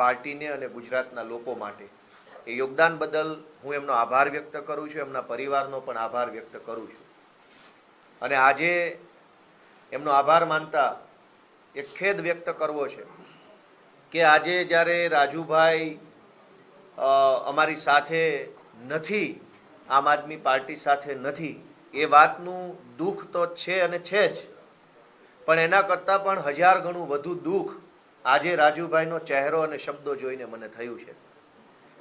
પાર્ટીને અને ગુજરાતના લોકો માટે. એ યોગદાન બદલ હું એમનો આભાર વ્યક્ત કરું છું, એમના પરિવારનો પણ આભાર વ્યક્ત કરું છું. અને આજે એમનો આભાર માનતા એક ખેદ વ્યક્ત કરવો છે કે આજે જ્યારે રાજુભાઈ અમારી સાથે નથી, આમ આદમી પાર્ટી સાથે નથી, એ વાતનું દુઃખ તો છે અને છે જ. પણ એના કરતાં પણ હજાર ગણું વધુ દુઃખ આજે રાજુભાઈનો ચહેરો અને શબ્દો જોઈને મને થયું છે.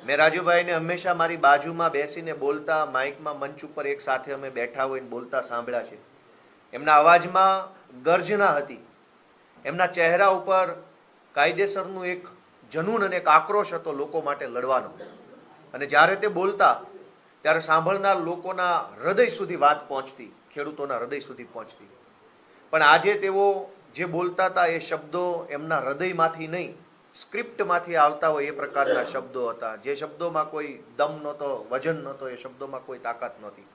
મેં રાજુભાઈને હંમેશા મારી બાજુમાં બેસીને બોલતા, માઇકમાં મંચ ઉપર એક સાથે અમે બેઠા હોઈને બોલતા સાંભળ્યા છે. એમના અવાજમાં ગર્જના હતી. એમના ચહેરા ઉપર કાયદેસરનું એક જનૂન અને એક આક્રોશ હતો લોકો માટે લડવાનો. અને જ્યારે તે બોલતા, ત્યારે સાંભળનાર લોકોના હૃદય સુધી વાત પહોંચતી, ખેડૂતોના હૃદય સુધી પહોંચતી. પણ આજે તેઓ જે બોલતા હતા એ શબ્દો એમના હૃદયમાંથી નહીં, સ્ક્રિપ્ટમાંથી આવતા હોય એ પ્રકારના શબ્દો હતા. જે શબ્દોમાં કોઈ દમ નહોતો, વજન નહોતો, એ શબ્દોમાં કોઈ તાકાત નહોતી.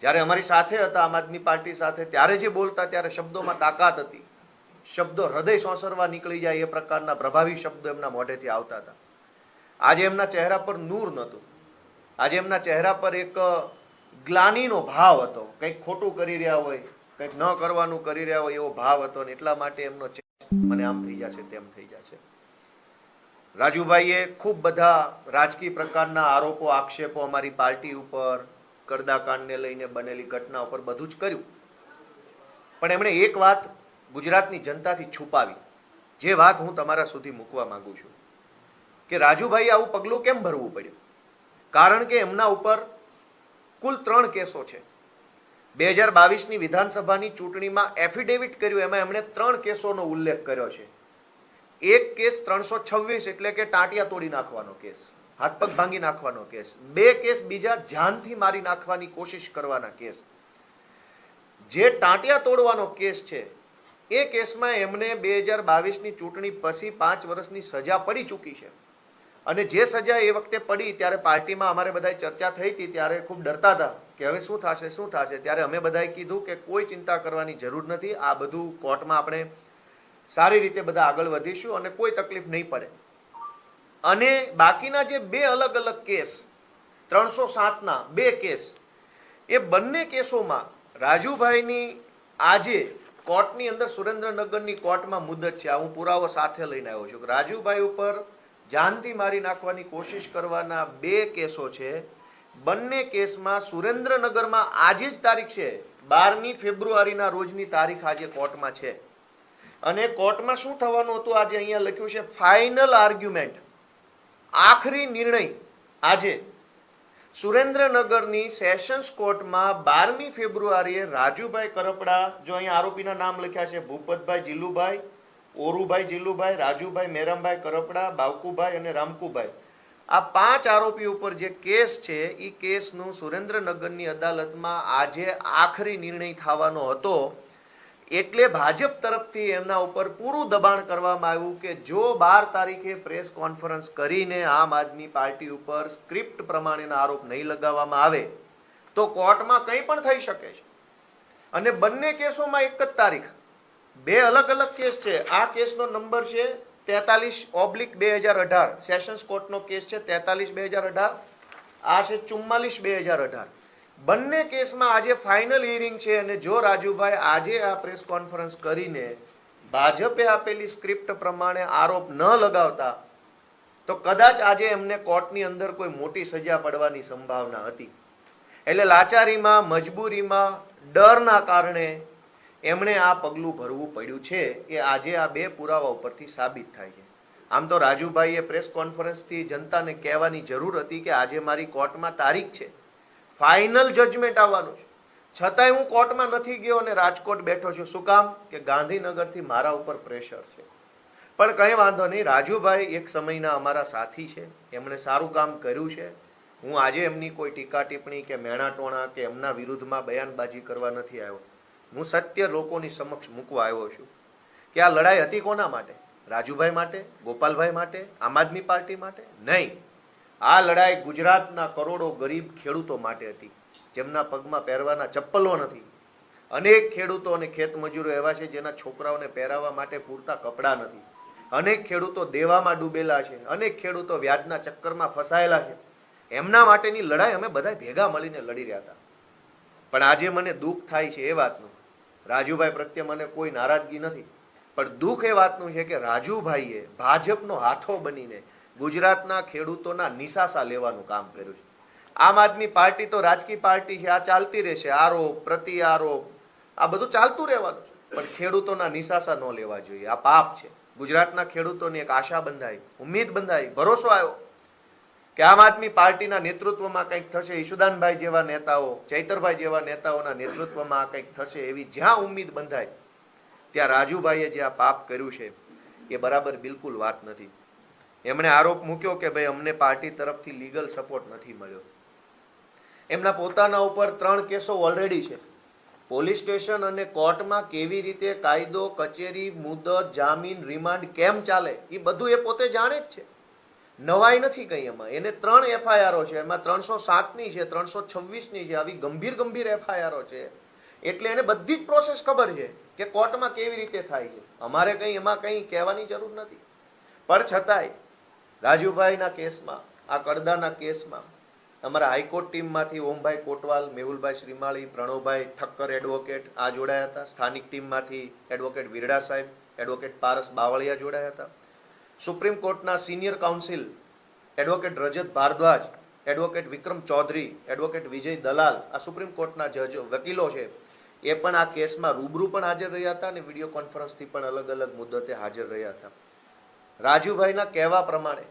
જ્યારે અમારી સાથે હતા, આમ આદમી પાર્ટી સાથે, ત્યારે જે બોલતા, ત્યારે શબ્દોમાં તાકાત હતી. શબ્દો હૃદય સોંસરવા નીકળી જાય એ પ્રકારના પ્રભાવી શબ્દો એમના મોઢેથી આવતા હતા. આજે એમના ચહેરા પર નૂર નહોતું. આજે એમના ચહેરા પર એક ગ્લાનીનો ભાવ હતો. કંઈક ખોટું કરી રહ્યા હોય કંઈક ન કરવાનું કરી રહ્યા હોય એવો ભાવ હતો ને એટલા માટે એમનો મને આમ થઈ જશે, તેમ થઈ જશે. રાજુભાઈએ ખૂબ બધા રાજકીય પ્રકારના આરોપો, આક્ષેપો અમારી પાર્ટી ઉપર, કરદાકાંડને લઈને બનેલી ઘટના ઉપર બધું જ કર્યું. પણ એમણે એક વાત ગુજરાતની જનતાથી છુપાવી. જે વાત હું તમારા સુધી મૂકવા માંગુ છું. કે રાજુભાઈ આવું પગલું કેમ ભરવું પડ્યું? કારણ કે એમના ઉપર કુલ ત્રણ કેસો છે. બે હજાર બાવીસની વિધાનસભાની ચૂંટણીમાં એફિડેવિટ કર્યું, એમાં એમણે ત્રણ કેસોનો ઉલ્લેખ કર્યો છે. એક કેસ ત્રણસો છવ્વીસ એટલે કે ટાંટિયા તોડી નાખવાનો કેસ હાથ પગ ભાંગી નાખવાનો કેસ, બે કેસ બીજા જાનથી મારી નાખવાની કોશિશ કરવાના કેસ. જે ટાંટિયા તોડવાનો કેસ છે, એ કેસમાં એમને બે હજાર બાવીસની ચૂંટણી પછી પાંચ વર્ષની સજા પડી ચૂકી છે. અને જે સજા એ વખતે પડી ત્યારે પાર્ટીમાં અમારે બધા ચર્ચા થઈ હતી, ત્યારે ખૂબ ડરતા હતા કે હવે શું થશે શું થશે? ત્યારે અમે બધાએ કીધું કે કોઈ ચિંતા કરવાની જરૂર નથી. આ બધું કોર્ટમાં આપણે સારી રીતે બધા આગળ વધીશું અને કોઈ તકલીફ નહીં પડે. અને બાકીના જે બે અલગ અલગ કેસ, ત્રણસો સાતના બે કેસ, એ બંને કેસોમાં રાજુભાઈની આજે કોર્ટની અંદર સુરેન્દ્રનગરની કોર્ટમાં મુદત છે. આ હું પુરાવો સાથે લઈને આવ્યો છું. રાજુભાઈ ઉપર જાનથી મારી નાખવાની કોશિશ કરવાના બે કેસો છે. બંને કેસમાં સુરેન્દ્રનગરમાં આજે જ તારીખ છે. બારમી ફેબ્રુઆરીના રોજની તારીખ આજે કોર્ટમાં છે. અને કોર્ટમાં શું થવાનું હતું? આજે અહીંયા લખ્યું છે ફાઇનલ આર્ગ્યુમેન્ટ આખરી નિર્ણય આજે. સુરેન્દ્રનગરની સેશન્સ કોર્ટમાં બારમી ફેબ્રુઆરીએ રાજુભાઈ કરપડા, જો અહીંયા આરોપીના નામ લખ્યા છે, ભૂપતભાઈ, જીલુભાઈ ઓરુભાઈ, જીલુભાઈ, રાજુભાઈ, મેરમભાઈ, કરપડા, બાવકુભાઈ અને રામકુભાઈ. આ પાંચ આરોપી ઉપર જે કેસ છે એ કેસનું સુરેન્દ્રનગરની અદાલતમાં આજે આખરી નિર્ણય થવાનો હતો. એટલે ભાજપ તરફથી એમના ઉપર પૂરું દબાણ કરવામાં આવ્યું કે જો બાર તારીખે પ્રેસ કોન્ફરન્સ કરીને આમ આદમી પાર્ટી ઉપર સ્ક્રિપ્ટ પ્રમાણેના આરોપ નહીં લગાવવામાં આવે, તો કોર્ટમાં કંઈ પણ થઈ શકે છે. અને બંને કેસોમાં એક જ તારીખ. બે અલગ અલગ કેસ છે. આ કેસનો નંબર છે તેતાલીસ ઓબ્લિક બે હજાર અઢાર. સેશન્સ કોર્ટનો કેસ છે તેતાલીસ બે હજાર અઢાર. આ છે ચુમ્માલીસ બે હજાર અઢાર. બંને કેસમાં આજે ફાઇનલ હિયરિંગ છે અને જો રાજુભાઈ આજે આ પ્રેસ કોન્ફરન્સ કરીને ભાજપે આપેલી સ્ક્રિપ્ટ પ્રમાણે આરોપ ન લગાવતા, તો કદાચ આજે એમને કોર્ટની અંદર કોઈ મોટી સજા પડવાની સંભાવના હતી. એટલે લાચારીમાં, મજબૂરીમાં, ડરના કારણે એમણે આ પગલું ભરવું પડ્યું છે એ આજે આ બે પુરાવા ઉપરથી સાબિત થાય છે. આમ તો રાજુભાઈએ પ્રેસ કોન્ફરન્સથી જનતાને કહેવાની જરૂર હતી કે આજે મારી કોર્ટમાં તારીખ છે. ફાઇનલ જજમેન્ટ આવવાનું છે. છતાંય હું કોર્ટમાં નથી ગયો અને રાજકોટ બેઠો છું. શું કામ? કે ગાંધીનગરથી મારા ઉપર પ્રેશર છે. પણ કંઈ વાંધો નહીં, રાજુભાઈ એક સમયના અમારા સાથી છે. એમણે સારું કામ કર્યું છે. હું આજે એમની કોઈ ટીકા ટિપ્પણી કે મેણા ટોણા કે એમના વિરુદ્ધમાં બયાનબાજી કરવા નથી આવ્યો. હું સત્ય લોકોની સમક્ષ મૂકવા આવ્યો છું કે આ લડાઈ હતી કોના માટે? રાજુભાઈ માટે? ગોપાલભાઈ માટે? આમ આદમી પાર્ટી માટે? નહીં. આ લડાઈ ગુજરાતના કરોડો ગરીબ ખેડૂતો માટે હતી, જેમના પગમાં પહેરવાના ચપ્પલો નથી. અનેક ખેડૂતો અને ખેતમજૂરો એવા છે જેના છોકરાઓને પહેરાવવા માટે પૂરતા કપડાં નથી. અનેક ખેડૂતો દેવામાં ડૂબેલા છે, અનેક ખેડૂતો વ્યાજના ચક્કરમાં ફસાયેલા છે. એમના માટેની લડાઈ અમે બધા ભેગા મળીને લડી રહ્યા હતા. પણ આજે મને દુઃખ થાય છે એ વાતનું રાજુભાઈ પ્રત્યે મને કોઈ નારાજગી નથી. પણ દુઃખ એ વાતનું છે કે રાજુભાઈએ ભાજપનો હાથો બનીને ગુજરાતના ખેડૂતોના નિશાસા લેવાનું કામ કર્યું છે. આમ આદમી પાર્ટી તો રાજકીય પાર્ટી છે, આ ચાલતી રહેશે. આરોપ પ્રતિ આરોપ આ બધું ચાલતું રહેવાનું પણ ખેડૂતોના નિશાસા ન લેવા જોઈએ. આ પાપ છે. ગુજરાતના ખેડૂતોની એક આશા બંધાઈ, ઉમ્મીદ બંધાઈ, ભરોસો આવ્યો. કે આમ આદમી પાર્ટીના નેતૃત્વમાં કંઈક થશે, ઈશુદાનભાઈ જેવા નેતાઓ, ચૈતરભાઈ જેવા નેતાઓના નેતૃત્વમાં કંઈક થશે એવી જ્યાં ઉમ્મીદ બંધાય, ત્યાં રાજુભાઈએ જે આ પાપ કર્યું છે, એ બરાબર બિલકુલ વાત નથી. એમણે આરોપ મૂક્યો કે ભાઈ અમને પાર્ટી તરફથી લીગલ સપોર્ટ નથી મળ્યો. એમના પોતાના ઉપર ત્રણ કેસો ઓલરેડી છે. પોલીસ સ્ટેશન અને કોર્ટમાં કેવી રીતે કાયદો, કચેરી, મુદત, જામીન, રિમાન્ડ કેમ ચાલે, એ બધું એ પોતે જાણે જ છે. નવાઈ નથી કઈ એમાં. એને ત્રણ એફઆઈઆરો છે. એમાં ત્રણસો સાતની છે, ત્રણસો છવ્વીસની છે, આવી ગંભીર ગંભીર એફઆઈઆરો છે. એટલે એને બધી જ પ્રોસેસ ખબર છે કે કોર્ટમાં કેવી રીતે થાય છે. અમારે કંઈ એમાં કંઈ કહેવાની જરૂર નથી. પણ છતાંય, રાજુભાઈના કેસમાં, આ કડદાના કેસમાં, અમારા હાઈકોર્ટ ટીમમાંથી ઓમભાઈ કોટવાલ, મેહુલભાઈ શ્રીમાળી, પ્રણવભાઈ ઠક્કર એડવોકેટ આ જોડાયા હતા. સ્થાનિક ટીમમાંથી એડવોકેટ વિરડા સાહેબ એડવોકેટ પારસ બાવળિયા જોડાયા હતા. સુપ્રીમ કોર્ટના senior counsel advocate Rajat Bhardwaj, advocate Vikram Chaudhary, advocate Vijay Dalal, આ સુપ્રીમ કોર્ટના જજ વકીલો છે, એ પણ આ કેસમાં રૂબરૂ પણ હાજર રહ્યા હતા અને વીડિયો કોન્ફરન્સથી પણ અલગ અલગ મુદ્દતે હાજર રહ્યા હતા. રાજુભાઈના કહેવા પ્રમાણે,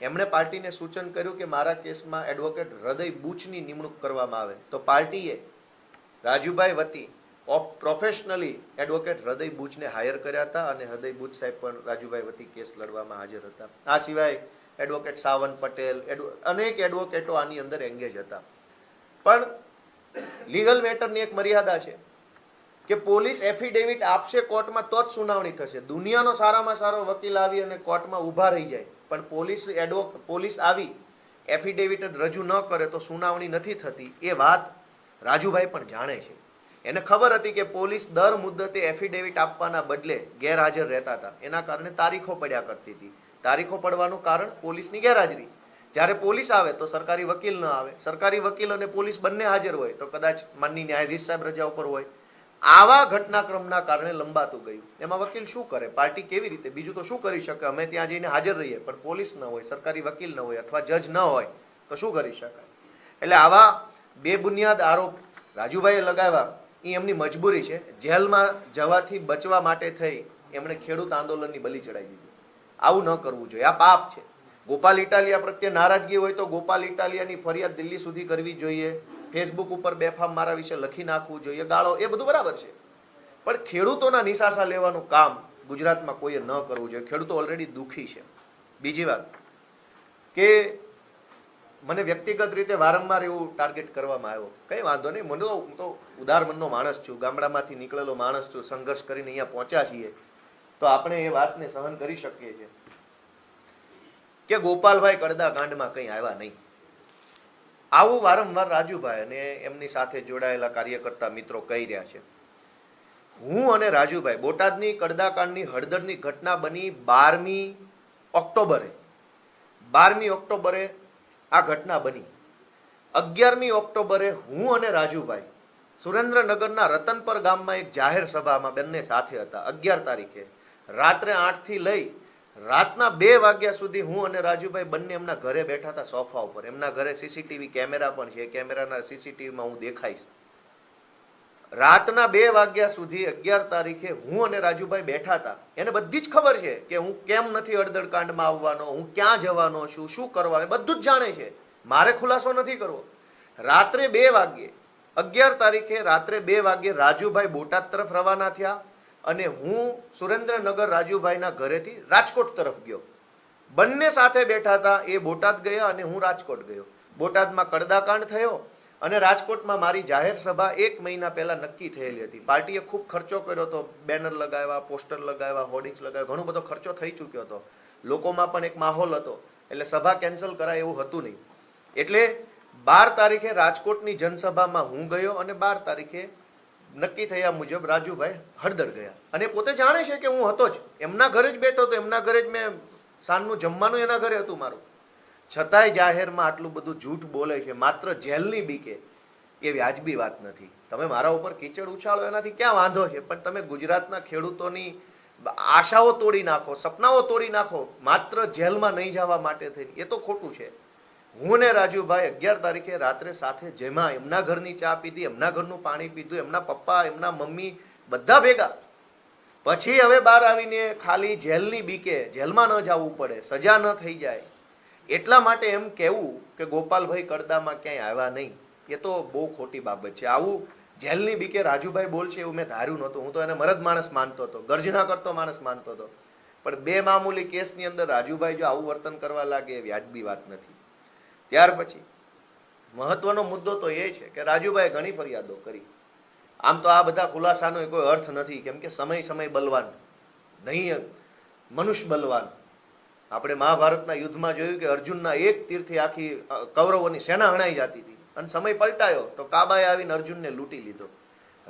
એમણે પાર્ટીને સૂચન કર્યું કે મારા કેસમાં એડવોકેટ હૃદય બુચની નિમણૂક કરવામાં આવે. તો પાર્ટીએ રાજુભાઈ વતી પ્રોફેશનલી એડવોકેટ હૃદય બુચને હાયર કર્યા હતા અને હૃદય બુચ સાહેબ પણ રાજુભાઈ વતી કેસ લડવામાં હાજર હતા. આ સિવાય એડવોકેટ સાવંત પટેલ અનેક એડવોકેટો આની અંદર એંગેજ હતા. પણ લીગલ મેટરની એક મર્યાદા છે કે પોલીસ એફિડેવિટ આપશે કોર્ટમાં તો જ સુનાવણી થશે. દુનિયાનો સારામાં સારો વકીલ આવી અને કોર્ટમાં ઊભા રહી જાય. પણ પોલીસ એડવો પોલીસ આવી એફિડેવિટ રજૂ ન કરે તો સુનાવણી નથી થતી, એ વાત રાજુભાઈ પણ જાણે છે. એને ખબર હતી કે પોલીસ દર મુદ્દતે એફિડેવિટ આપવાના બદલે ગેરહાજર રહેતા હતા. એના કારણે તારીખો પડ્યા કરતી હતી. તારીખો પડવાનું કારણ પોલીસની ગેરહાજરી. જ્યારે પોલીસ આવે તો સરકારી વકીલ ન આવે. સરકારી વકીલ અને પોલીસ બંને હાજર હોય તો કદાચ માનની ન્યાયાધીશ સાહેબ રજા ઉપર હોય. આવા ઘટનાક્રમના કારણે લંબાતું ગયું. એમાં વકીલ શું કરે? પાર્ટી કેવી રીતે? બીજું તો શું કરી શકે? અમે ત્યાં જઈને હાજર રહીએ, પણ પોલીસ ન હોય, સરકારી વકીલ ન હોય અથવા જજ ન હોય તો શું કરી શકાય? એટલે આવા બે બુનિયાદ આરોપ રાજુભાઈએ લગાવ્યા. એ એમની મજબૂરી છે. જેલમાં જવાથી બચવા માટે થઈ એમણે ખેડૂત આંદોલનની બલી ચડાવી દીધી. આવું ન કરવું જોઈએ. આ પાપ છે. ગોપાલ ઇટાલિયા પ્રત્યે નારાજગી હોય તો ગોપાલ ઇટાલિયાની ફરિયાદ દિલ્હી સુધી કરવી જોઈએ. ફેસબુક ઉપર બેફામ મારા વિશે લખી નાખવું જોઈએ. ગાળો એ બધું બરાબર છે. પણ ખેડૂતોના નિશાસા લેવાનું કામ ગુજરાતમાં કોઈએ ન કરવું જોઈએ. ખેડૂતો ઓલરેડી દુઃખી છે. બીજી વાત કે મને વ્યક્તિગત રીતે વારંવાર એવું ટાર્ગેટ કરવામાં આવ્યો. કઈ વાંધો નહીં. મને તો, હું તો ઉદાર મનનો માણસ છું. ગામડામાંથી નીકળેલો માણસ છું. સંઘર્ષ કરીને અહીંયા પહોંચ્યા છીએ. તો આપણે એ વાતને સહન કરી શકીએ છીએ. કે ગોપાલભાઈ કડદા કાંડમાં કંઈ આવ્યા નહીં. આવું વારંવાર રાજુભાઈ અને એમની સાથે જોડાયેલા કાર્યકર્તા મિત્રો કહી રહ્યા છે. હું અને રાજુભાઈ બોટાદની કડદાકાંડની હળદરની ઘટના બની બારમી ઓક્ટોબરે. બારમી ઓક્ટોબરે આ ઘટના બની. અગિયારમી ઓક્ટોબરે હું અને રાજુભાઈ સુરેન્દ્રનગરના રતનપર ગામમાં એક જાહેર સભામાં બંને સાથે હતા. અગિયાર તારીખે રાત્રે આઠથી લઈ રાતના બે વાગ્યા સુધી હું અને રાજુભાઈ બંને એમના ઘરે બેઠા હતા સોફા ઉપર. એમના ઘરે સીસીટીવી કેમેરા પણ છે. કેમેરાના સીસીટીવીમાં હું દેખાઈશ. રાતના બે વાગ્યા સુધી અગિયાર તારીખે હું અને રાજુભાઈ બેઠા હતા. એને બધી જ ખબર છે કે હું કેમ નથી અડદડ કાંડમાં આવવાનો, હું ક્યાં જવાનો છું, શું કરવાનું બધું જ જાણે છે. મારે ખુલાસો નથી કરવો. રાત્રે બે વાગ્યે, અગિયાર તારીખે રાત્રે બે વાગ્યે રાજુભાઈ બોટાદ તરફ રવાના થયા અને હું સુરેન્દ્રનગર રાજુભાઈના ઘરેથી રાજકોટ તરફ ગયો. બંને સાથે બેઠા હતા એ બોટાદ ગયા અને હું રાજકોટ ગયો. બોટાદમાં કડદાકાંડ થયો અને રાજકોટમાં મારી જાહેર સભા એક મહિના પહેલા નક્કી થયેલી હતી. પાર્ટીએ ખૂબ ખર્ચો કર્યો હતો. બેનર લગાવ્યા, પોસ્ટર લગાવ્યા, હોર્ડિંગ્સ લગાવ્યા, ઘણો બધો ખર્ચો થઈ ચૂક્યો હતો. લોકોમાં પણ એક માહોલ હતો. એટલે સભા કેન્સલ કરાય એવું હતું નહીં. એટલે બાર તારીખે રાજકોટની જનસભામાં હું ગયો અને બાર તારીખે નક્કી થયા મુજબ રાજુભાઈ હળદર ગયા. અને પોતે જાણે છે કે હું હતો જ. એમના ઘરે જ બેઠો હતો. એમના ઘરે જ મેં સાંજનું જમવાનું એના ઘરે હતું મારું. છતાંય જાહેરમાં આટલું બધું જૂઠ બોલે છે, માત્ર જેલની બીકે એ વ્યાજબી વાત નથી. તમે મારા ઉપર કીચડ ઉછાળો, એનાથી ક્યાં વાંધો છે? પણ તમે ગુજરાતના ખેડૂતોની આશાઓ તોડી નાખો, સપનાઓ તોડી નાખો, માત્ર જેલમાં નહીં જવા માટે થઈને. એ તો ખોટું છે. હું ને રાજુભાઈ અગિયાર તારીખે રાત્રે સાથે જેમાં એમના ઘરની ચા પીધી, એમના ઘરનું પાણી પીધું, એમના પપ્પા, એમના મમ્મી, બધા ભેગા. પછી હવે બહાર આવીને ખાલી જેલની બીકે, જેલમાં ન જવું પડે, સજા ન થઈ જાય. એટલા માટે એમ કહેવું કે ગોપાલભાઈ કડદામાં ક્યાંય આવ્યા નહીં. એ તો બહુ ખોટી બાબત છે. આવું જેલની બીકે રાજુભાઈ બોલશે એવું મેં ધાર્યું નહોતું. હું તો એને મરદ માણસ માનતો હતો. ગર્જના કરતો માણસ માનતો હતો. પણ બે મામૂલી કેસની અંદર રાજુભાઈ જો આવું વર્તન કરવા લાગે એ વ્યાજબી વાત નથી. ત્યાર પછી મહત્વનો મુદ્દો તો એ છે કે રાજુભાઈએ ઘણી ફરિયાદો કરી. આમ તો આ બધા ખુલાસાનો કોઈ અર્થ નથી. કેમ કે સમય સમય બલવાન. નહીં, મનુષ્ય બલવાન. આપણે મહાભારતના યુદ્ધમાં જોયું કે અર્જુનના એક તીરથી આખી કૌરવોની સેના હણાઈ જતી હતી. અને સમય પલટાયો તો કાબાએ આવીને અર્જુનને લૂંટી લીધો.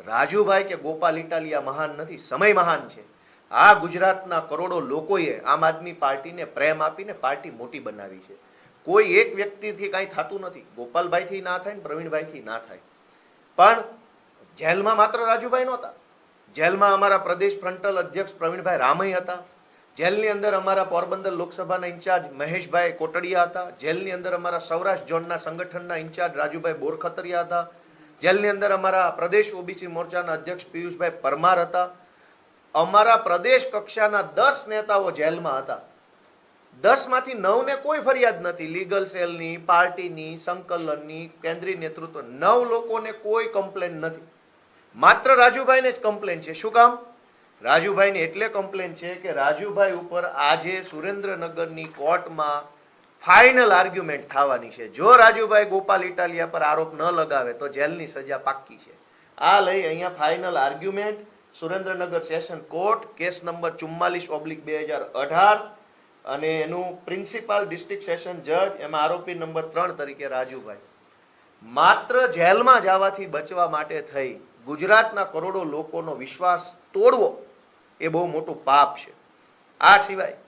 રાજુભાઈ કે ગોપાલ ઇટાલિયા મહાન નથી, સમય મહાન છે. આ ગુજરાતના કરોડો લોકોએ આમ આદમી પાર્ટીને પ્રેમ આપીને પાર્ટી મોટી બનાવી છે. કોઈ એક વ્યક્તિથી કાંઈ થતું નથી. ગોપાલભાઈથી ના થાય ને પ્રવીણભાઈથી ના થાય. પણ જેલમાં માત્ર રાજુભાઈ નહોતા. જેલમાં અમારા પ્રદેશ ફ્રન્ટલ અધ્યક્ષ પ્રવીણભાઈ રામય હતા. જેલની અંદર અમારા પોરબંદર લોકસભાના ઇન્ચાર્જ મહેશભાઈ કોટડિયા હતા. જેલની અંદર અમારા સૌરાષ્ટ્ર ઝોનના સંગઠનના ઇન્ચાર્જ રાજુભાઈ બોરખતરિયા હતા. જેલની અંદર અમારા પ્રદેશ ઓબીસી મોરચાના અધ્યક્ષ પિયુષભાઈ પરમાર હતા. અમારા પ્રદેશ કક્ષાના દસ નેતાઓ જેલમાં હતા. દસમાંથી નવ ને કોઈ ફરિયાદ નથી. લીગલ સેલની, પાર્ટીની, સંકલનની, કેન્દ્રીય નેતૃત્વ. નવ લોકોને કોઈ કમ્પ્લેન નથી. માત્ર રાજુભાઈને જ કમ્પ્લેન છે. શું કામ? રાજુભાઈને એટલે કમ્પ્લેન છે કે રાજુભાઈ ઉપર આજે સુરેન્દ્રનગરની કોર્ટમાં ફાઇનલ આર્ગ્યુમેન્ટ થવાની છે. જો રાજુભાઈ ગોપાલ ઇટાલિયા પર આરોપ ન લગાવે, તો જેલની સજા પાક્કી છે. આ લઈ અહીંયા final argument Surendranagar session court, case number ચુમ્માલીસ ઓબ્લિક બે હજાર અઢાર, અને એનું પ્રિન્સિપાલ ડિસ્ટ્રિક્ટ સેશન જજ એમાં આરોપી નંબર ત્રણ તરીકે રાજુભાઈ. માત્ર જેલમાં જવાથી બચવા માટે થઈ. ગુજરાતના કરોડો લોકોનો વિશ્વાસ તોડવો. એ બહુ મોટું પાપ છે. આ સિવાય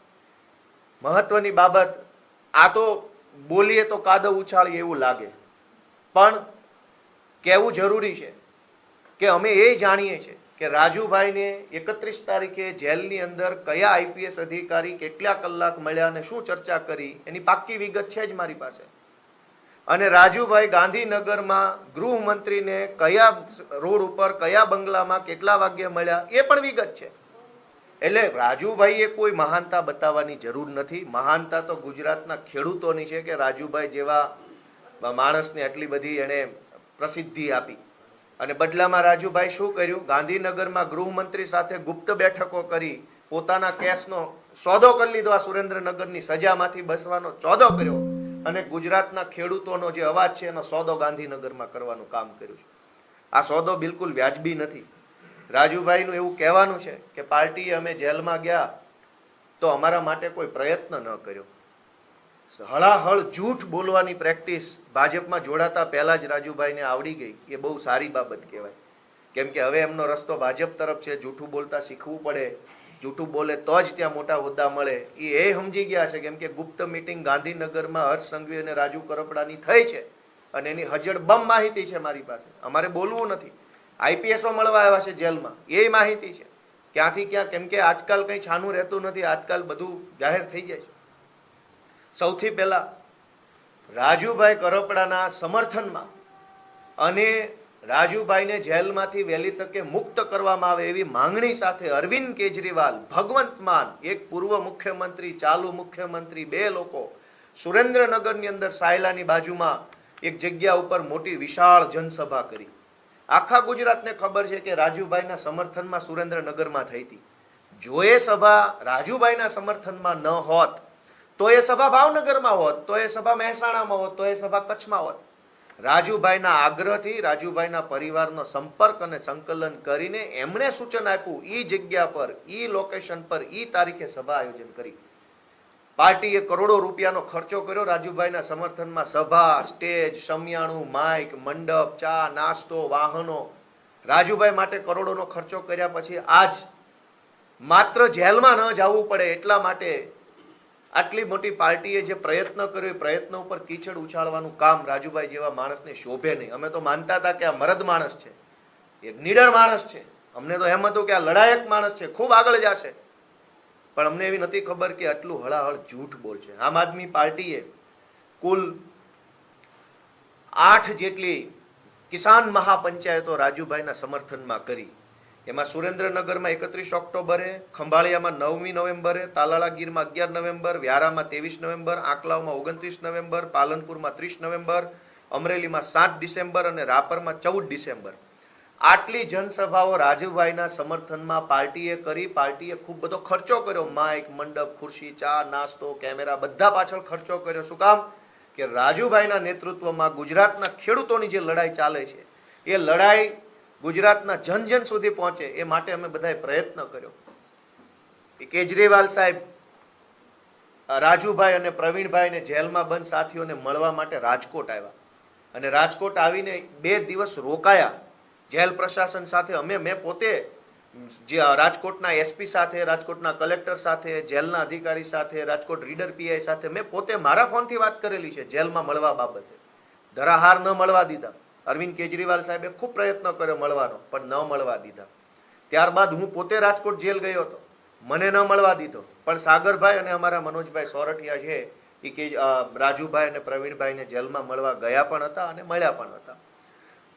મહત્વની બાબત, આ તો બોલીએ તો કાદવ ઉછાળીએ એવું લાગે. પણ કહેવું જરૂરી છે કે અમે એ જાણીએ છીએ કે રાજુભાઈને એકત્રીસ તારીખે જેલની અંદર કયા આઈપીએસ અધિકારી કેટલા કલાક મળ્યા અને શું ચર્ચા કરી, એની પાક્કી વિગત છે જ મારી પાસે. અને રાજુભાઈ ગાંધીનગરમાં ગૃહમંત્રીને કયા રોડ ઉપર, કયા બંગલામાં કેટલા વાગ્યે મળ્યા, એ પણ વિગત છે. એટલે રાજુભાઈએ કોઈ મહાનતા બતાવવાની જરૂર નથી. મહાનતા તો ગુજરાતના ખેડૂતોની છે કે રાજુભાઈ જેવા માણસને આટલી બધી એણે પ્રસિદ્ધિ આપી. અને બદલામાં રાજુભાઈ શું કર્યું? ગાંધીનગરમાં ગૃહમંત્રી સાથે ગુપ્ત બેઠકો કરી પોતાના કેસનો સોદો કરી લીધો. આ સુરેન્દ્રનગરની સજામાંથી બસવાનો સોદો કર્યો અને ગુજરાતના ખેડૂતોનો જે અવાજ છે એનો સોદો ગાંધીનગરમાં કરવાનું કામ કર્યું છે. આ સોદો બિલકુલ વ્યાજબી નથી. રાજુભાઈનું એવું કહેવાનું છે કે પાર્ટીએ અમે જેલમાં ગયા તો અમારા માટે કોઈ પ્રયત્ન ન કર્યો. હળાહળ જૂઠ બોલવાની પ્રેક્ટિસ ભાજપમાં જોડાતા પહેલાં જ રાજુભાઈને આવડી ગઈ. એ બહુ સારી બાબત કહેવાય. કેમ કે હવે એમનો રસ્તો ભાજપ તરફ છે, જૂઠું બોલતા શીખવું પડે. જૂઠું બોલે તો જ ત્યાં મોટા હોદ્દા મળે. એ એ સમજી ગયા છે કેમ કે ગુપ્ત મીટિંગ ગાંધીનગરમાં હર્ષ સંઘવી અને રાજુ કરપડાની થઈ છે. અને એની હજડ બમ માહિતી છે મારી પાસે. અમારે બોલવું નથી. આઈપીએસઓ મળવા આવ્યા છે જેલમાં. એ માહિતી છે. ક્યાંથી ક્યાં, કેમ કે આજકાલ કંઈ છાનું રહેતું નથી. આજકાલ બધું જાહેર થઈ જાય છે. સૌથી પહેલા રાજુભાઈ કરપડાના સમર્થનમાં અને રાજુભાઈને જેલમાંથી વહેલી તકે મુક્ત કરવામાં આવે એવી માંગણી સાથે અરવિંદ કેજરીવાલ, ભગવંત માન, એક પૂર્વ મુખ્યમંત્રી, ચાલુ મુખ્યમંત્રી, બે લોકો સુરેન્દ્રનગરની અંદર સાયલાની બાજુમાં એક જગ્યા ઉપર મોટી વિશાળ જનસભા કરી. આખા ગુજરાતને ખબર છે કે રાજુભાઈના સમર્થનમાં સુરેન્દ્રનગરમાં થઈ હતી. જો એ સભા રાજુભાઈના સમર્થનમાં ન હોત, તો એ સભા ભાવનગરમાં હોત, તો એ સભા મહેસાણામાં હોત, તો એ સભા કચ્છમાં હોત. રાજુભાઈના આગ્રહથી, રાજુભાઈના પરિવારનો સંપર્ક અને સંકલન કરીને એમણે સૂચન આપ્યું એ જગ્યા પર, ઈ લોકેશન પર એ તારીખે સભા આયોજન કરી. પાર્ટીએ કરોડો રૂપિયાનો ખર્ચો કર્યો. રાજુભાઈના સમર્થનમાં સભા, સ્ટેજ, સમિયાણું, માઇક, મંડપ, ચા, નાસ્તો, વાહનો. રાજુભાઈ માટે કરોડોનો ખર્ચો કર્યા પછી આજ માત્ર જેલમાં ન જવું પડે એટલા માટે આટલી મોટી પાર્ટીએ જે પ્રયત્ન કર્યો, એ પ્રયત્ન ઉપર કીચડ ઉછાળવાનું કામ રાજુભાઈ જેવા માણસને શોભે નહીં. અમે તો માનતા હતા કે આ મરદ માણસ છે. એક નીડર માણસ છે. અમને તો એમ હતું કે આ લડાયક માણસ છે. ખૂબ આગળ જશે. પણ અમને એવી નથી ખબર કે આટલું હળાહળ જૂઠ બોલ છે આમ આદમી પાર્ટીએ કુલ આઠ જેટલી કિસાન મહાપંચાયતો રાજુભાઈના સમર્થનમાં કરી. એમાં સુરેન્દ્રનગરમાં એકત્રીસ ઓક્ટોબરે, ખંભાળિયામાં નવમી નવેમ્બરે, તાલાળા ગીરમાં અગિયાર નવેમ્બર, વ્યારામાં ત્રેવીસ નવેમ્બર આંકલાવમાં ઓગણત્રીસ નવેમ્બર, પાલનપુરમાં ત્રીસ નવેમ્બર, અમરેલીમાં સાત ડિસેમ્બર અને રાપરમાં ચૌદ ડિસેમ્બર. આટલી જનસભાઓ રાજુભાઈના સમર્થનમાં પાર્ટીએ કરી, પાર્ટીએ ખૂબ બધો ખર્ચો કર્યો. માઇક, મંડપ, ખુરશી, ચા, નાસ્તો, કેમેરા બધા પાછળ ખર્ચો કર્યો. શું કામ? કે રાજુભાઈના નેતૃત્વમાં ગુજરાતના ખેડૂતોની જે લડાઈ ચાલે છે, એ લડાઈ ગુજરાતના જન જન સુધી પહોંચે, એ માટે અમે બધાએ પ્રયત્ન કર્યો. કેજરીવાલ સાહેબ, રાજુભાઈ અને પ્રવીણભાઈને જેલમાં બંધ સાથીઓને મળવા માટે રાજકોટ આવ્યા. અને રાજકોટ આવીને બે દિવસ રોકાયા. જેલ પ્રશાસન સાથે અમે, મેં પોતે જે રાજકોટના એસપી સાથે, રાજકોટના કલેક્ટર સાથે, જેલના અધિકારી સાથે, રાજકોટ રીડર પીઆઈ સાથે મેં પોતે મારા ફોનથી વાત કરેલી છે જેલમાં મળવા બાબતે. ધરાહાર ન મળવા દીધા. અરવિંદ કેજરીવાલ સાહેબે ખૂબ પ્રયત્ન કર્યો મળવાનો, પણ ન મળવા દીધા. ત્યારબાદ હું પોતે રાજકોટ જેલ ગયો હતો. મને ન મળવા દીધો. પણ સાગરભાઈ અને અમારા મનોજભાઈ સોરઠિયા છે એ કે રાજુભાઈ અને પ્રવીણભાઈને જેલમાં મળવા ગયા પણ હતા અને મળ્યા પણ હતા.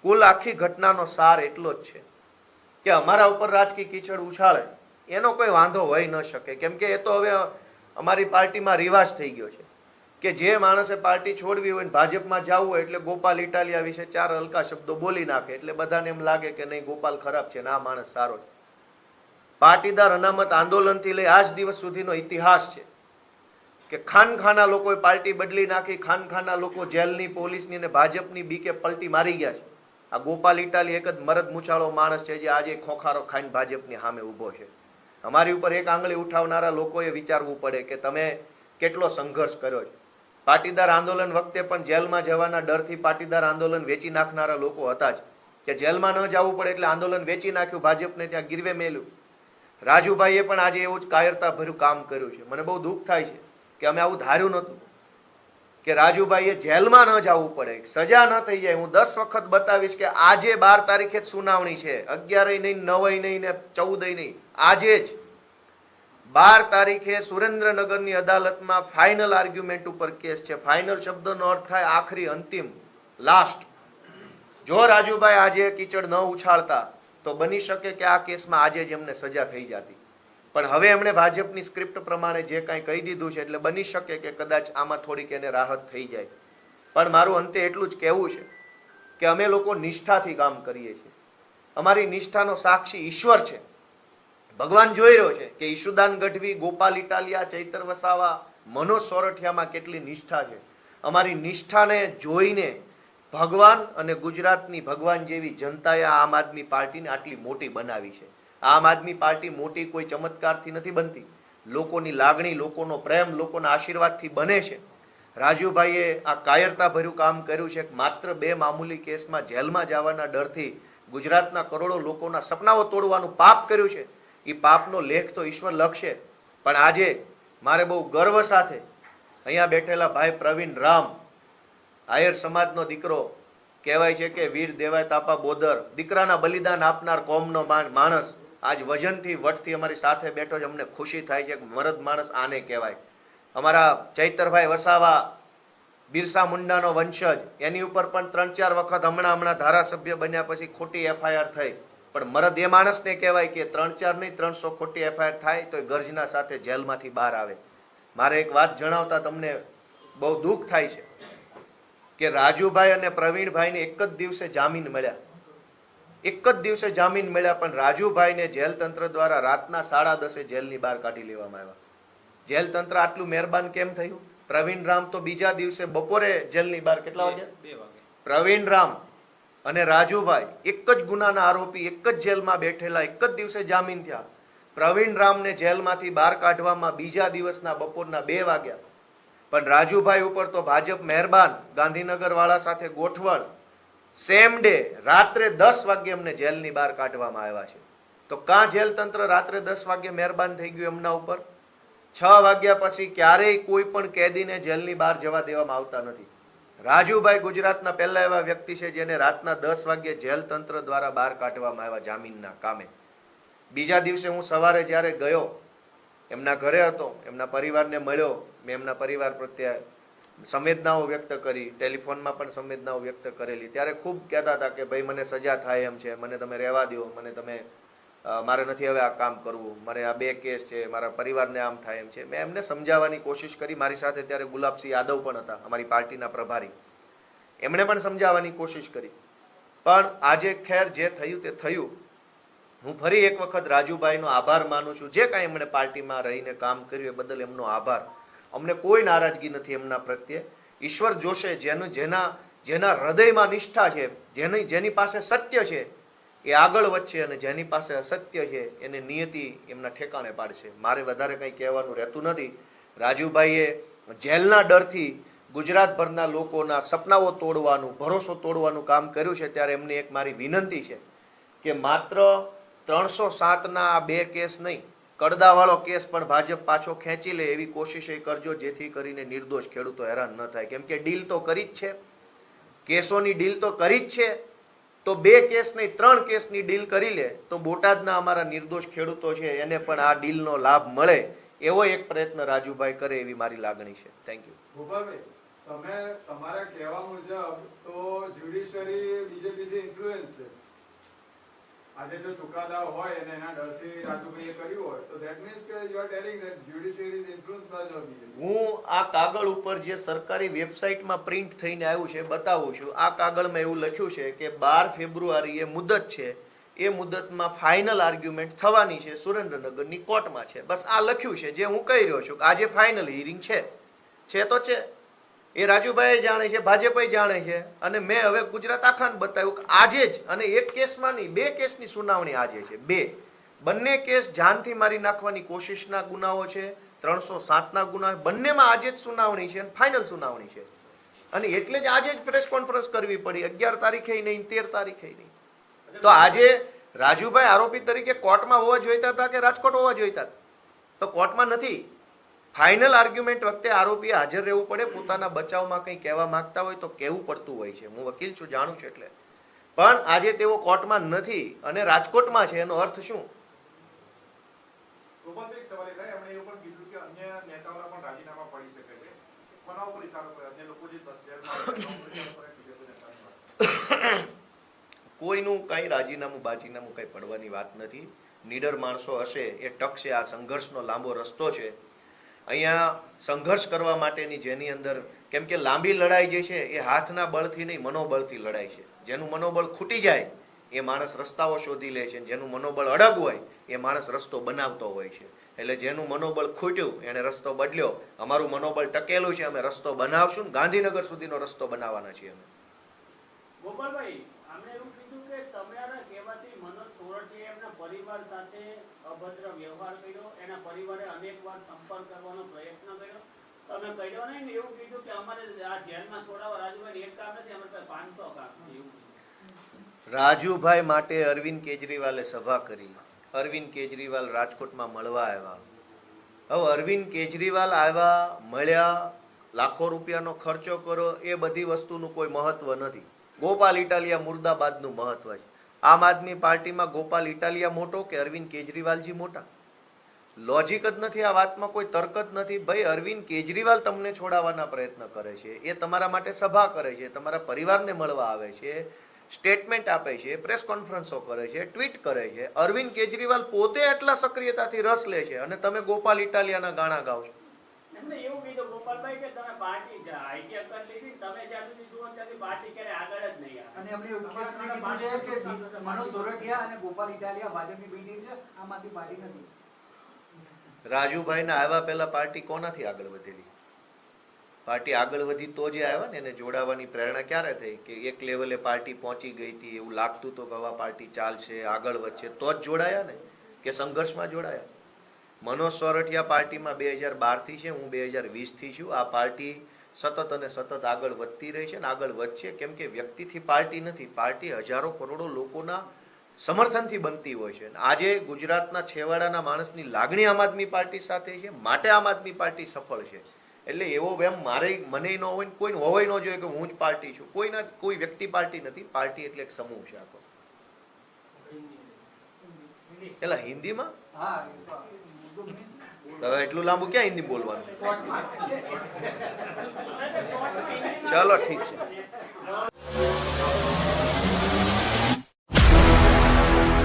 કુલ આખી ઘટનાનો સાર એટલો જ છે કે અમારા ઉપર રાજકીય કીચડ ઉછાળે. એનો કોઈ વાંધો હોઈ ન શકે. કેમ કે એ તો હવે અમારી પાર્ટીમાં રિવાજ થઈ ગયો છે કે જે માણસે પાર્ટી છોડવી હોય ભાજપમાં જવું હોય એટલે ગોપાલ ઇટાલિયા વિશે ચાર હલકા શબ્દો બોલી નાખે એટલે બધાને એમ લાગે કે નહીં, ગોપાલ ખરાબ છે ને આ માણસ સારો છે. પાટીદાર અનામત આંદોલનથી લઈ આજ દિવસ સુધીનો ઇતિહાસ છે કે ખાનખાના લોકોએ પાર્ટી બદલી નાખી ખાનખાના લોકો જેલની, પોલીસની અને ભાજપની બીકે પલટી મારી ગયા છે. આ ગોપાલ ઇટાલી એક જ મરદ મૂછાળો માણસ છે જે આજે ખોખારો ખાઈને ભાજપની સામે ઊભો છે. અમારી ઉપર એક આંગળી ઉઠાવનારા લોકોએ વિચારવું પડે કે તમે કેટલો સંઘર્ષ કર્યો છે. પાટીદાર આંદોલન વખતે પણ જેલમાં જવાના ડરથી પાટીદાર આંદોલન વેચી નાખનારા લોકો હતા જ. કે જેલમાં ન જવું પડે એટલે આંદોલન વેચી નાખ્યું ભાજપને ત્યાં ગીરવે મેલ્યું. રાજુભાઈએ પણ આજે એવું જ કાયરતાભર્યું કામ કર્યું છે. મને બહુ દુઃખ થાય છે કે અમે આવું ધાર્યું નહોતું. કે રાજુભાઈએ જેલમાં ન જવું પડે, સજા ન થઈ જાય. હું દસ વખત બતાવીશ કે આજે બાર તારીખે જ સુનાવણી છે. અગિયાર નહીં, નવય નહીં ને ચૌદ નહીં. આજે જ. બાર તારીખે સુરેન્દ્રનગરની અદાલતમાં ફાઇનલ આર્ગ્યુમેન્ટ ઉપર કેસ છે. ફાઇનલ શબ્દનો અર્થ થાય આખરી, અંતિમ લાસ્ટ જો રાજુભાઈ આજે કીચડ ન ઉછાળતા, તો બની શકે કે આ કેસમાં આજે જ એમને સજા થઈ જતી. પણ હવે એમણે ભાજપની સ્ક્રિપ્ટ પ્રમાણે જે કાંઈ કહી દીધું છે, એટલે બની શકે કે કદાચ આમાં થોડીક એને રાહત થઈ જાય. પણ મારું અંતે એટલું જ કહેવું છે કે અમે લોકો નિષ્ઠાથી કામ કરીએ છીએ. અમારી નિષ્ઠાનો સાક્ષી ઈશ્વર છે. ભગવાન જોઈ રહ્યો છે કે ઈશુદાન ગઢવી, ગોપાલ ઇટાલિયા, ચૈતર વસાવા, મનોજ સોરઠિયામાં કેટલી નિષ્ઠા છે. અમારી નિષ્ઠાને જોઈને ભગવાન અને ગુજરાતની ભગવાન જેવી જનતાએ આમ આદમી પાર્ટીને આટલી મોટી બનાવી છે. આમ આદમી પાર્ટી મોટી કોઈ ચમત્કારથી નથી બનતી. લોકોની લાગણી, લોકોનો પ્રેમ, લોકોના આશીર્વાદથી બને છે. રાજુભાઈએ આ કાયરતાભર્યું કામ કર્યું છે માત્ર બે મામૂલી કેસમાં જેલમાં જવાના ડરથી ગુજરાતના કરોડો લોકોના સપનાઓ તોડવાનું પાપ કર્યું છે. એ પાપનો લેખ તો ઈશ્વર લખશે. પણ આજે મારે બહુ ગર્વ સાથે અહીંયા બેઠેલા ભાઈ પ્રવીણ રામ, આયર સમાજનો દીકરો, કહેવાય છે કે વીર દેવાય તાપા બોદર, દીકરાના બલિદાન આપનાર કોમનો માન- માણસ આજ વજનથી, વટથી અમારી સાથે બેઠો છે. અમને ખુશી થાય છે મરદ માણસ આને કહેવાય. અમારા ચૈતરભાઈ વસાવા, બિરસા મુંડાનો વંશજ, એની ઉપર પણ ત્રણ ચાર વખત હમણાં હમણાં ધારાસભ્ય બન્યા પછી ખોટી એફઆઈઆર થઈ. પણ મરદ એ માણસને કહેવાય કે ત્રણ ચાર નહીં, ત્રણસો ખોટી એફઆઈઆર થાય તો એ ગર્જના સાથે જેલમાંથી બહાર આવે. મારે એક વાત જણાવતા તમને બહુ દુઃખ થાય છે કે રાજુભાઈ અને પ્રવીણભાઈને એક જ દિવસે જામીન મળ્યા. એક જ દિવસે જામીન મળ્યા પણ રાજુભાઈને જેલ તંત્ર દ્વારા રાતના સાડા દસે જેલની બહાર કાઢી લેવામાં આવ્યા. જેલ તંત્ર આટલું મહેરબાન કેમ થયું? પ્રવીણ રામ તો બીજા દિવસે બપોરે જેલની બહાર કેટલા વાગે બે વાગે. પ્રવીણ રામ અને રાજુભાઈ એક જ ગુનાના આરોપી એક જ જેલમાં બેઠેલા એક જ દિવસે જામીન થયા. પ્રવીણ રામને જેલમાંથી બહાર કાઢવામાં બીજા દિવસના બપોરના બે વાગ્યા. પણ રાજુભાઈ ઉપર તો ભાજપ મહેરબાન ગાંધીનગર વાળા સાથે ગોઠવણ સેમ ડે રાત્રે દસ વાગ્યે અમને જેલની બહાર કાઢવામાં આવ્યા છે. તો કાં જેલ તંત્ર રાત્રે દસ વાગ્યે મહેરબાન થઈ ગયું એમના ઉપર? છ વાગ્યા પછી ક્યારેય કોઈ પણ કેદીને જેલની બહાર જવા દેવામાં આવતા નથી. રાજુભાઈ ગુજરાતના પહેલા એવા વ્યક્તિ છે જેને રાતના દસ વાગ્યે જેલ તંત્ર દ્વારા બહાર કાઢવામાં આવ્યા જામીનના કામે. બીજા દિવસે હું સવારે જ્યારે ગયો, એમના ઘરે હતો, એમના પરિવારને મળ્યો, મેં એમના પરિવાર પ્રત્યે સંવેદનાઓ વ્યક્ત કરી, ટેલિફોનમાં પણ સંવેદનાઓ વ્યક્ત કરેલી. ત્યારે ખૂબ કહેતા હતા કે, ભાઈ, મને સજા થાય એમ છે. મને તમે રહેવા દો મને તમે મારે નથી હવે આ કામ કરવું. મારે આ બે કેસ છે. મારા પરિવારને આમ થાય એમ છે. મેં એમને સમજાવવાની કોશિશ કરી. મારી સાથે ત્યારે ગુલાબસિંહ યાદવ પણ હતા, અમારી પાર્ટીના પ્રભારી. એમણે પણ સમજાવવાની કોશિશ કરી. પણ આજે ખેર જે થયું તે થયું. હું ફરી એક વખત રાજુભાઈનો આભાર માનું છું. જે કાંઈ એમણે પાર્ટીમાં રહીને કામ કર્યું એ બદલ એમનો આભાર. અમને કોઈ નારાજગી નથી એમના પ્રત્યે. ઈશ્વર જોશે જેનું જેના જેના હૃદયમાં નિષ્ઠા છે, જેની જેની પાસે સત્ય છે, એ આગળ વધશે અને જેની પાસે અસત્ય છે, એને નિયતિ એમના ઠેકાણે પાડશે. મારે વધારે કંઈ કહેવાનું રહેતું નથી. રાજુભાઈએ જેલના ડરથી ગુજરાતભરના લોકોના સપનાઓ તોડવાનું, ભરોસો તોડવાનું કામ કર્યું છે, ત્યારે એમની એક મારી વિનંતી છે કે માત્ર ત્રણસો સાતના આ બે કેસ નહીં કડદાવાળો કેસ પણ ભાજપ પાછો ખેંચી લે એવી કોશિશ એ કરજો, જેથી કરીને નિર્દોષ ખેડૂતો હેરાન ન થાય. કેમ કે ડીલ તો કરી જ છે. કેસોની ડીલ તો કરી જ છે. તો બે કેસ નહીં, ત્રણ કેસની ડીલ કરી લે, તો બોટાદના અમારા નિર્દોષ ખેડૂતો છે, એને પણ આ ડીલનો લાભ મળે એવો એક પ્રયત્ન રાજુભાઈ કરે એવી મારી લાગણી છે. થેન્ક યુ તમે તમારા કહેવા મુજબ તો જ્યુડિશરી બીજેપીથી ઇન્ફ્લુઅન્સ છે. આજે જો ચુકાદા હોય અને એના ડરથી રાજુભાઈએ કર્યું હોય, તો ધેટ મીન્સ કે you are telling that judiciary is influence by the હું આ કાગળ ઉપર જે સરકારી વેબસાઇટમાં પ્રિન્ટ થઈને આવ્યું છે, બતાવું છું. આ કાગળમાં એવું લખ્યું છે કે બાર ફેબ્રુઆરીએ મુદત છે. એ મુદતમાં ફાઇનલ આર્ગ્યુમેન્ટ થવાની છે સુરેન્દ્રનગરની કોર્ટમાં છે. બસ આ લખ્યું છે, જે હું કહી રહ્યો છું આજે ફાઇનલ હિયરિંગ છે. છે તો છે. એ રાજુભાઈ જાણે છે ભાજપે જાણે છે અને મેં હવે ગુજરાત આખાને બતાવ્યું કે આજે જ અને એક કેસમાં નહીં બે કેસની સુનાવણી આજે છે, બે. બંને કેસ જાનથી મારી નાખવાની કોશિશના ગુનાઓ છે, ત્રણસો સાતના ગુના, બંનેમાં આજે જ સુનાવણી છે અને ફાઇનલ સુનાવણી છે. અને એટલે જ આજે જ પ્રેસ કોન્ફરન્સ કરવી પડી, અગિયાર તારીખે નહીં, તેર તારીખે નહીં. તો આજે રાજુભાઈ આરોપી તરીકે કોર્ટમાં હોવા જોઈતા હતા કે રાજકોટ હોવા જોઈતા તો કોર્ટમાં નથી. ફાઇનલ આર્ગ્યુમેન્ટ વખતે આરોપીએ હાજર રહેવું પડે પોતાના બચાવમાં કંઈ કહેવા માંગતા હોય તો કહેવું પડતું હોય છે. હું વકીલ છું જાણું છું એટલે. પણ આજે તેઓ કોર્ટમાં નથી અને રાજકોટમાં છે એનો અર્થ શું. કોઈનું કાંઈ રાજીનામું બાજીનામું કંઈ પડવાની વાત નથી. નીડર માણસો હશે એ ટકશે. આ સંઘર્ષનો લાંબો રસ્તો છે. અહીંયા સંઘર્ષ કરવા માટેની જેની અંદર, કેમ કે લાંબી લડાઈ જે છે એ હાથના બળથી નહીં, મનોબળથી લડાઈ છે. જેનું મનોબળ ખૂટી જાય, એ માણસ રસ્તાઓ શોધી લે છે. જેનું મનોબળ અડગ હોય, એ માણસ રસ્તો બનાવતો હોય છે. એટલે જેનું મનોબળ ખૂટ્યું એણે રસ્તો બદલ્યો. અમારું મનોબળ ટકેલું છે, અમે રસ્તો બનાવશું ગાંધીનગર સુધીનો રસ્તો બનાવવાના છીએ અમે. ગોપાલભાઈ એના પરિવારે અનેકવાર સંપર્ક કરવાનો પ્રયત્ન કર્યો. તમે કર્યો નહીં એવું કીધું કે અમારે આ જેલમાં છોડાવવા રાજુભાઈ એક કામ નથી, અમારે પાંચસો કામ રાજુભાઈ માટે અરવિંદ કેજરીવાલે સભા કરી. અરવિંદ કેજરીવાલ રાજકોટમાં મળવા આવ્યા. હવે અરવિંદ કેજરીવાલ આવ્યા, મળ્યા, લાખો રૂપિયાનો ખર્ચો કરો એ બધી વસ્તુનું કોઈ મહત્વ નથી. ગોપાલ ઇટાલિયા મુર્દાબાદનું મહત્વ છે. આમ આદમી પાર્ટીમાં ગોપાલ ઇટાલિયા મોટો કે અરવિંદ કેજરીવાલજી મોટા? લોજિક જ નથી આ વાતમાં કોઈ તર્ક જ નથી. ભાઈ અરવિંદ કેજરીવાલ તમને છોડાવવાના પ્રયત્ન કરે છે એ તમારા માટે સભા કરે છે તમારા પરિવારને મળવા આવે છે સ્ટેટમેન્ટ આપે છે પ્રેસ કોન્ફરન્સો કરે છે ટ્વીટ કરે છે. અરવિંદ કેજરીવાલ પોતે એટલા સક્રિયતાથી રસ લે છે અને તમે ગોપાલ ઇટાલિયાના ગાણા ગાઓ છો. અને એમણે કીધું કે મનોજ સોરઠિયા અને ગોપાલ ઇટાલિયા ભાજપની બી ટીમ છે આમાંથી પાર્ટી નથી. રાજુભાઈના આવ્યા પહેલાં પાર્ટી કોનાથી આગળ વધેલી? પાર્ટી આગળ વધી તો જે આવ્યા ને? એને જોડાવાની પ્રેરણા ક્યારે થઈ કે એક લેવલે પાર્ટી પહોંચી ગઈ હતી, એવું લાગતું તો કે પાર્ટી ચાલશે, આગળ વધશે, તો જ જોડાયા ને? કે સંઘર્ષમાં જોડાયા? મનોજ સોરઠિયા પાર્ટીમાં બે હજાર બારથી છે, હું બે હજાર વીસથી છું. આ પાર્ટી સતત અને સતત આગળ વધતી રહી છે ને? આગળ વધશે? કેમ કે વ્યક્તિથી પાર્ટી નથી. પાર્ટી હજારો કરોડો લોકોના સમર્થનથી બનતી હોય છે. આજે ગુજરાતના છેવાડાના માણસની લાગણી આમ આદમી પાર્ટી સાથે છે, માટે આમ આદમી પાર્ટી સફળ છે. એટલે એવો વેમ મારે મને ન હોય ને કોઈને હોવાય ન જોઈએ કે હું જ પાર્ટી છું. કોઈના, કોઈ વ્યક્તિ પાર્ટી નથી. પાર્ટી એટલે એક સમૂહ છે આખો. એટલે હિન્દીમાં? હવે એટલું લાંબુ ક્યાં હિન્દી બોલવાનું. ચલો ઠીક છે.